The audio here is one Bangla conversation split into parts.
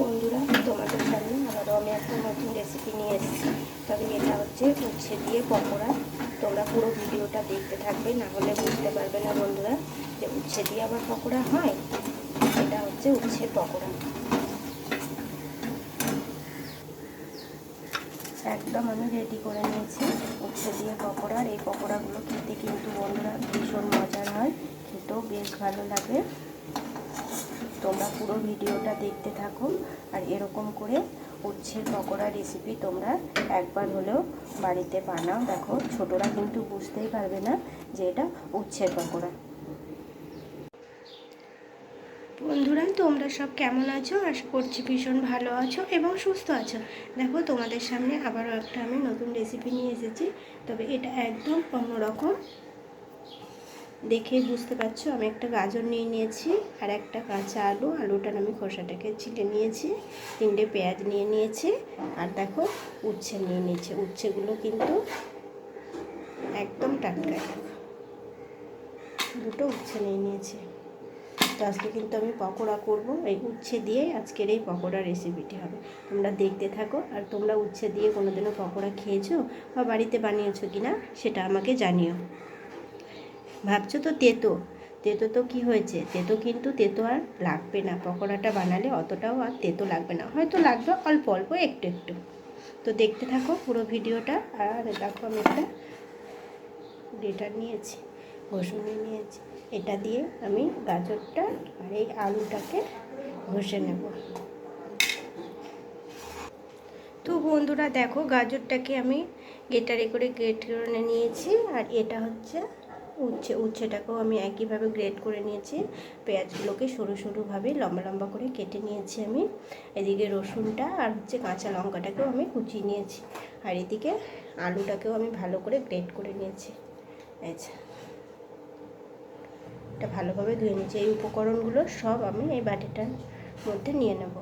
বন্ধুরা, তোমাদের সামনে আবারও আমি একটা নতুন রেসিপি নিয়ে এসেছি। তবে এটা হচ্ছে উচ্ছে দিয়ে পকোড়া। তোমরা পুরো ভিডিওটা দেখতে থাকবে, না হলে বুঝতে পারবে না বন্ধুরা যে উচ্ছে দিয়ে আবার পকোড়া হয়। এটা হচ্ছে উচ্ছের পকোড়া। একদম আমি রেডি করে নিয়েছি উচ্ছে দিয়ে পকোড়া। আর এই পকোড়াগুলো খেতে কিন্তু বন্ধুরা ভীষণ মজার হয়, খেতেও বেশ ভালো লাগে। তোমরা পুরো ভিডিওটা দেখতে থাকো আর এরকম করে উচ্ছের পকোড়া রেসিপি তোমরা একবার হলেও বাড়িতে বানাও। দেখো, ছোটরা কিন্তু বুঝতেই পারবে না যে এটা উচ্ছের পকোড়া। বন্ধুরা, তোমরা সব কেমন আছো? আশা করছি ভীষণ ভালো আছো এবং সুস্থ আছো। দেখো, তোমাদের সামনে আবারও একটা আমি নতুন রেসিপি নিয়ে এসেছি। তবে এটা একদম অন্যরকম। দেখেই বুঝতে পারছ, আমি একটা গাজর নিয়ে নিয়েছি আর একটা কাঁচা আলু আলুটার আমি খোসাটাকে ছিলে নিয়েছি, তিনটে পেঁয়াজ নিয়ে নিয়েছি, আর দেখো উচ্ছে নিয়ে নিয়েছি। উচ্ছেগুলো কিন্তু একদম টাটকা। দুটো উচ্ছে নিয়ে নিয়েছি। তো আজকে কিন্তু আমি পকোড়া করব, এই উচ্ছে দিয়ে আজকের এই পকোড়া রেসিপিটি হবে। তোমরা দেখতে থাকো, আর তোমরা উচ্ছে দিয়ে কোনোদিনও পকোড়া খেয়েছো বা বাড়িতে বানিয়েছো কি না সেটা আমাকে জানিও। ভাবছ তো তেতো। তেতো তো কি হয়েছে? তেতো কিন্তু তেতো আর লাগবে না। পকোড়াটা বানালে অতটাও আর তেতো লাগবে না। হয়তো লাগবে অল্প অল্প, একটু একটু। তো দেখতে থাকো পুরো ভিডিওটা। আর দেখো আমি একটা গ্রেটার নিয়েছি, ঘষুনি নিয়েছি। এটা দিয়ে আমি গাজরটা আর এই আলুটাকে ঘষে নেব। তো বন্ধুরা দেখো গাজরটাকে আমি গেটারে করে গ্রেট করে নিয়েছি। আর এটা হচ্ছে উচ্ছে, উচ্ছেটাকেও আমি একইভাবে গ্রেড করে নিয়েছি। পেঁয়াজগুলোকে সরু সরুভাবে লম্বা লম্বা করে কেটে নিয়েছি আমি। এদিকে রসুনটা আর হচ্ছে কাঁচা লঙ্কাটাকেও আমি কুচিয়ে নিয়েছি। আর এদিকে আলুটাকেও আমি ভালো করে গ্রেড করে নিয়েছি। আচ্ছা এটা ভালোভাবে ধুয়ে নিয়েছি। এই উপকরণগুলো সব আমি এই বাটিটার মধ্যে নিয়ে নেব।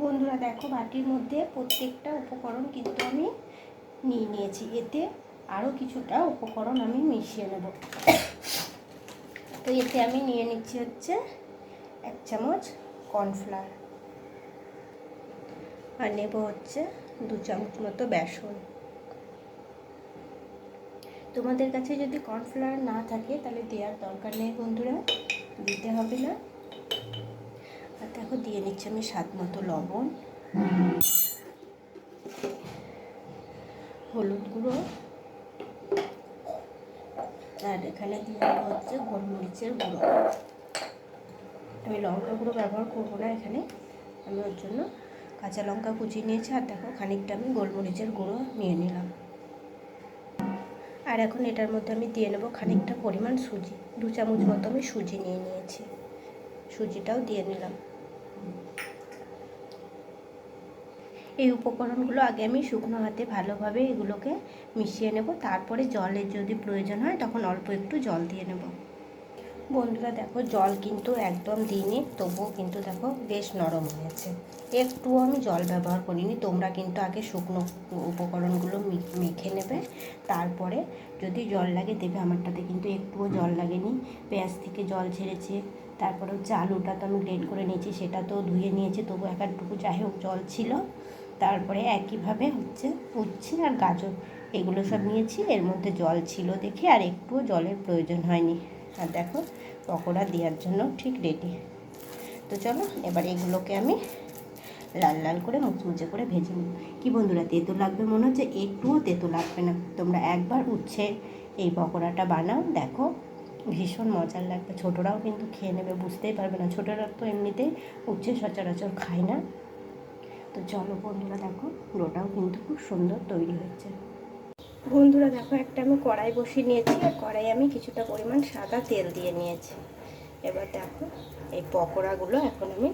বন্ধুরা, দেখো বাটির মধ্যে প্রত্যেকটা উপকরণ কিন্তু আমি নিয়ে নিয়েছি। এতে আরও কিছুটা উপকরণ আমি মিশিয়ে নেব। তো এতে আমি নিয়ে নিচ্ছি হচ্ছে এক চামচ কর্নফ্লাওয়ার। আর নেব হচ্ছে দু চামচ মতো বেসন। তোমাদের কাছে যদি কর্নফ্লাওয়ার না থাকে, তাহলে দেওয়ার দরকার নেই বন্ধুরা, দিতে হবে না। আর দেখো, দিয়ে নিচ্ছি আমি স্বাদ মতো লবণ, হলুদ গুঁড়ো আর এখানে দিয়ে হচ্ছে? গোলমরিচের গুঁড়ো। আমি লঙ্কা গুঁড়ো ব্যবহার করব না এখানে। আমি ওর জন্য কাঁচা লঙ্কা কুচিয়ে নিয়েছি আর দেখো খানিকটা আমি গোলমরিচের গুঁড়ো নিয়ে নিলাম। আর এখন এটার মধ্যে আমি দিয়ে নেব খানিকটা পরিমাণ সুজি। দু চামচ মতো আমি সুজি নিয়ে নিয়েছি। সুজিটাও দিয়ে নিলাম। এই উপকরণগুলো আগে আমি শুকনো হাতে ভালোভাবে এগুলোকে মিশিয়ে নেব। তারপরে জলের যদি প্রয়োজন হয় তখন অল্প একটু জল দিয়ে নেব। বন্ধুরা দেখো জল কিন্তু একদম দিইনি তবুও কিন্তু দেখো বেশ নরম হয়েছে। একটুও আমি জল ব্যবহার করিনি। তোমরা কিন্তু আগে শুকনো উপকরণগুলো মেখে নেবে। তারপরে যদি জল লাগে দেবে। আমারটাতে কিন্তু একটুও জল লাগেনি। পেঁয়াজ থেকে জল ছেড়েছে। তারপরে হচ্ছে আলুটা তো আমি গ্রেড করে নিয়েছি, সেটা তো ধুয়ে নিয়েছি। তবু এক একটুকু যাই হোক জল ছিল। তারপরে একইভাবে হচ্ছে উচ্ছে আর গাজর এগুলো সব নিয়েছি। এর মধ্যে জল ছিল দেখে আর একটুও জলের প্রয়োজন হয়নি। আর দেখো পকোড়া দেওয়ার জন্য ঠিক রেডি তো চলো এবার এগুলোকে আমি লাল লাল করে মুচমুচে করে ভেজে নেব কী বন্ধুরা তেতো লাগবে মনে হচ্ছে? একটুও তেঁতো লাগবে না। তোমরা একবার উচ্ছে এই পকোড়াটা বানাও দেখো ভীষণ মজার লাগবে। ছোটরাও কিন্তু খেয়ে নেবে বুঝতেই পারবে না। ছোটরা তো এমনিতেই উচ্ছে সচরাচর খায় না। তো চলো বন্ধুরা দেখো, পুরোটাও কিন্তু খুব সুন্দর তৈরি হয়েছে। বন্ধুরা দেখো, একটা আমি কড়াই বসিয়ে নিয়েছি, আর কড়াই আমি কিছুটা পরিমাণ সাদা তেল দিয়ে নিয়েছি। এবার দেখো, এই পকোড়াগুলো এখন আমি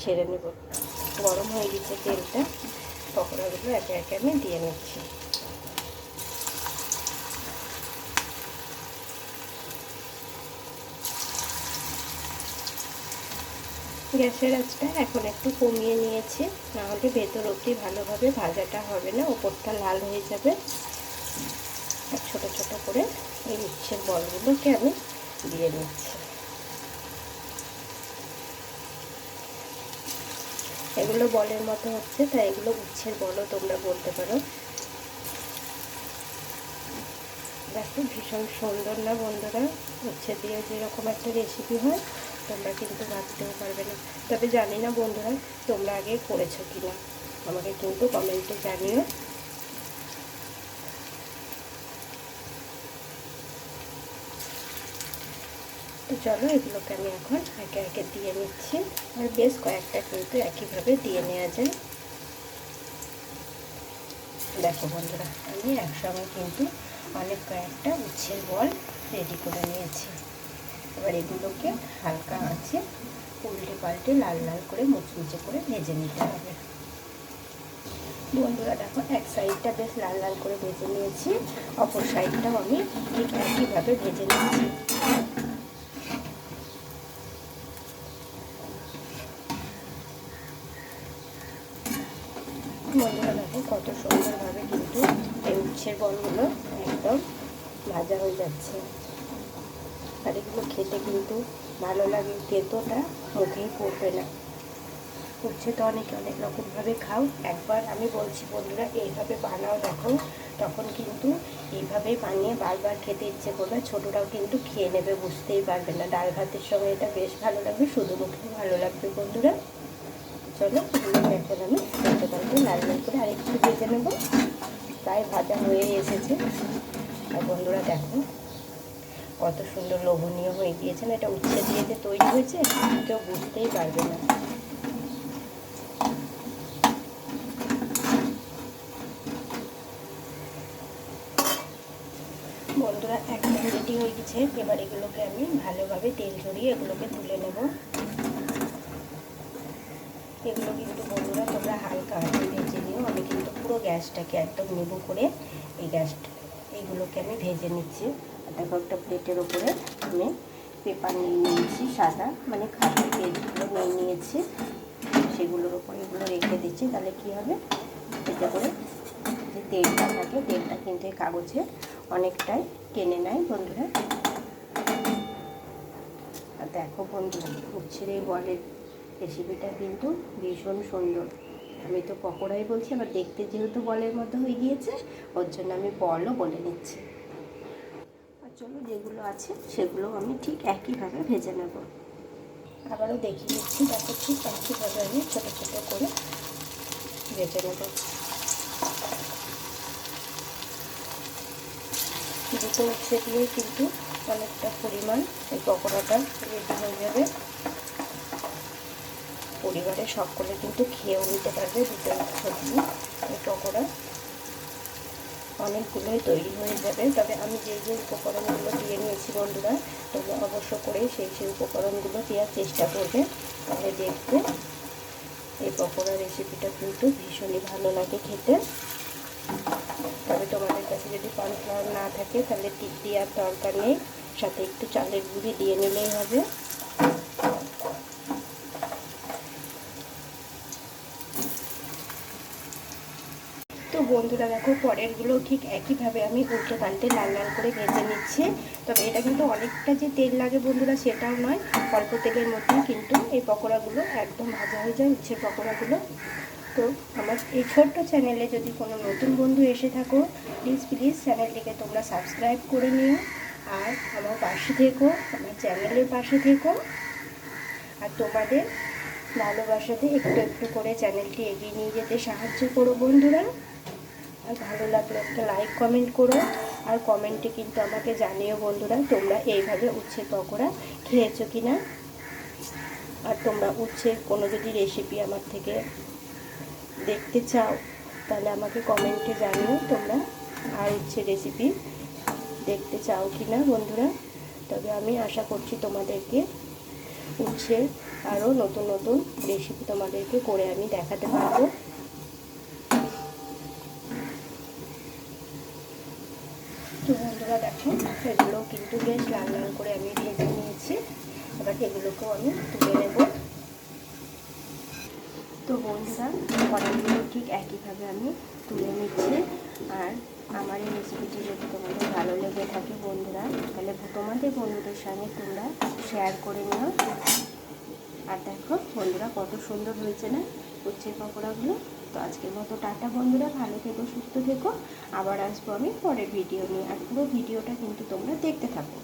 ছেড়ে নেব। গরম হয়ে গেছে তেলটা, পকোড়াগুলো একে একে আমি দিয়ে নিচ্ছি। গ্যাসের আঁচটা এখন একটু কমিয়ে নিয়েছি। নাহলে ভেতর অবধি ভালোভাবে ভাজাটা হবে না, ওপরটা লাল হয়ে যাবে। আর ছোটো ছোটো করে এই উচ্ছের বলগুলোকে আমি দিয়ে নিচ্ছি। এগুলো বলের মতো হচ্ছে, তাই এগুলো উচ্ছের বলও তোমরা বলতে পারো। দেখো, ভীষণ সুন্দর না বন্ধুরা? উচ্ছে দিয়ে যেরকম একটা রেসিপি হয় তোমরা কিন্তু ভাবতেও পারবে না। তবে জানি না বন্ধুরা, তোমরা আগে করেছ কি না? আমাকে কিন্তু কমেন্টে জানিও। তো চলো এগুলোকে আমি এখন একে একে দিয়ে নিচ্ছি। আর বেশ কয়েকটা কিন্তু একইভাবে দিয়ে নেওয়া যায়। দেখো বন্ধুরা, আমি একসঙ্গে কিন্তু অনেক কয়েকটা উচ্ছের বল রেডি করে নিয়েছি। এবার এগুলোকে হালকা পাল্টে লাল লাল করে মুচমুচে করে ভেজে নিতে হবে। বন্ধুরা দেখো, এক সাইডটা বেশ লাল লাল করে ভেজে নিয়েছি, অপর সাইডটাও আমি ঠিক একইভাবে ভেজে নিয়েছি বন্ধুরা দেখো, কত সুন্দরভাবে কিন্তু এই উচ্ছের বলগুলো একদম ভাজা হয়ে যাচ্ছে। আর এগুলো খেতে কিন্তু ভালো লাগে তেতোটা মুখেই পড়বে না। উচ্ছে তো অনেকে, অনেক রকমভাবে খাও। একবার আমি বলছি, বন্ধুরা, এইভাবে বানাও, দেখো। তখন কিন্তু এইভাবে বানিয়ে বারবার খেতে ইচ্ছে করবে। ছোটরাও কিন্তু খেয়ে নেবে, বুঝতেই পারবে না। ডাল ভাতের সঙ্গে এটা বেশ ভালো লাগবে, শুধু মুখে ভালো লাগবে, বন্ধুরা। চলো এখন আমি পাল্টে পাল্টে লাল লাল করে আরেকটু ভেজে নেব। প্রায় ভাজা হয়ে এসেছে। আর বন্ধুরা, দেখো কত সুন্দর লোভনীয় হয়ে গিয়েছে না, এটা উচ্ছে দিয়ে যে তৈরি হয়েছে কেউ বুঝতেই পারবে না। বন্ধুরা একদম রেডি হয়ে গেছে। এবার এগুলোকে আমি ভালোভাবে তেল ঝরিয়ে এগুলোকে তুলে নেব। এগুলো কিন্তু বন্ধুরা তোমরা হালকা হাতে ভেজে নিও। আমি কিন্তু পুরো গ্যাসটাকে একদম নেব করে এই গ্যাসটা এইগুলোকে আমি ভেজে নিচ্ছি। দেখো একটা প্লেটের ওপরে আমি পেপার নিয়ে নিয়েছি, সাদা মানে খালি পেজগুলো নিয়ে নিয়েছি। সেগুলোর ওপরে এগুলো রেখে দিচ্ছি, তাহলে কী হবে? এতে করে যে তেলটা থাকে, তেলটা কিন্তু এই কাগজে অনেকটাই টেনে নেয় বন্ধুরা। আর দেখো বন্ধুরা উচ্ছের এই বলের রেসিপিটা কিন্তু ভীষণ সুন্দর। আমি তো পকোড়াই বলছি, আবার দেখতে যেহেতু বলের মতো হয়ে গিয়েছে, ওর জন্য আমি বলও বলে নিচ্ছি। চলো যেগুলো আছে সেগুলো আমি ঠিক একইভাবে ভেজে নেব। আবারও দেখিয়ে নিচ্ছি, দেখো ঠিক একইভাবে আমি ছোটো ছোটো করে ভেজে নেব। দুটো উচ্ছে দিয়ে কিন্তু অনেকটা পরিমাণ এই পকোড়াটা রেডি হয়ে যাবে। পরিবারের সকলে কিন্তু খেয়েও নিতে পারবে দুটো দিয়ে এই পকোড়া। অনেকগুলোই তৈরি হয়ে যাবে। তবে আমি যে যে উপকরণগুলো দিয়ে নিয়েছি বন্ধুরা, তোমরা অবশ্য করে সেই সেই উপকরণগুলো দেওয়ার চেষ্টা করবে। তাহলে দেখবে এই পকোড়া রেসিপিটা কিন্তু ভীষণই ভালো লাগে খেতে। তবে তোমাদের কাছে যদি কর্নফ্লাওয়ার না থাকে, তাহলে টিপ দেওয়ার দরকার নেই। সাথে একটু চালের গুঁড়ি দিয়ে নিলেই হবে। বন্ধুরা দেখো, পরেরগুলো ঠিক একইভাবে আমি উল্টে পাল্টে লাল লাল করে ভেজে নিচ্ছি। তবে এটা কিন্তু অনেকটা যে তেল লাগে বন্ধুরা সেটাও নয়, অল্প তেলের মধ্যেই কিন্তু এই পকোড়াগুলো একদম ভাজা হয়ে যায় উচ্ছের পকোড়াগুলো। তো আমার এই ছোট্ট চ্যানেলে যদি কোনো নতুন বন্ধু এসে থাকো প্লিজ প্লিজ চ্যানেলটিকে তোমরা সাবস্ক্রাইব করে নিও। আর আমার পাশে থেকো, আমার চ্যানেলের পাশে থেকো। আর তোমাদের ভালোবাসাতে একটু একটু করে চ্যানেলটি এগিয়ে নিয়ে যেতে সাহায্য করো বন্ধুরা। আর ভালো লাগলে একটা লাইক কমেন্ট করো। আর কমেন্টে কিন্তু আমাকে জানিও বন্ধুরা, তোমরা এইভাবে উচ্ছে পকোড়া খেয়েছো কি না আর তোমরা উচ্ছে কোনো যদি রেসিপি আমার থেকে দেখতে চাও, তাহলে আমাকে কমেন্টে জানিও তোমরা, আর উচ্ছে রেসিপি দেখতে চাও কি না বন্ধুরা। তবে আমি আশা করছি তোমাদেরকে উচ্ছে আরও নতুন নতুন রেসিপি তোমাদেরকে করে আমি দেখাতে পারব তো বন্ধুরা দেখো, এগুলো কিন্তু বেশ লাল লাল করে আমি ভেজে নিয়েছি। এবার এগুলোকেও আমি তুলে নেব। তো বন্ধুরা, কড়াইগুলো ঠিক একইভাবে আমি তুলে নিচ্ছি। আর আমার এই রেসিপিটি যদি তোমাদের ভালো লেগে থাকে বন্ধুরা, তাহলে তোমাদের বন্ধুদের সঙ্গে তোমরা শেয়ার করে নিও। আর দেখো, বন্ধুরা কত সুন্দর হয়েছে না? উচ্ছে পকোড়াগুলো। তো আজকের মতো টাটা বন্ধুরা, ভালো থেকো, সুস্থ থেকো। আবার আসব আমি পরের ভিডিও নিয়ে। আর পুরো ভিডিওটা কিন্তু তোমরা দেখতে থাকো।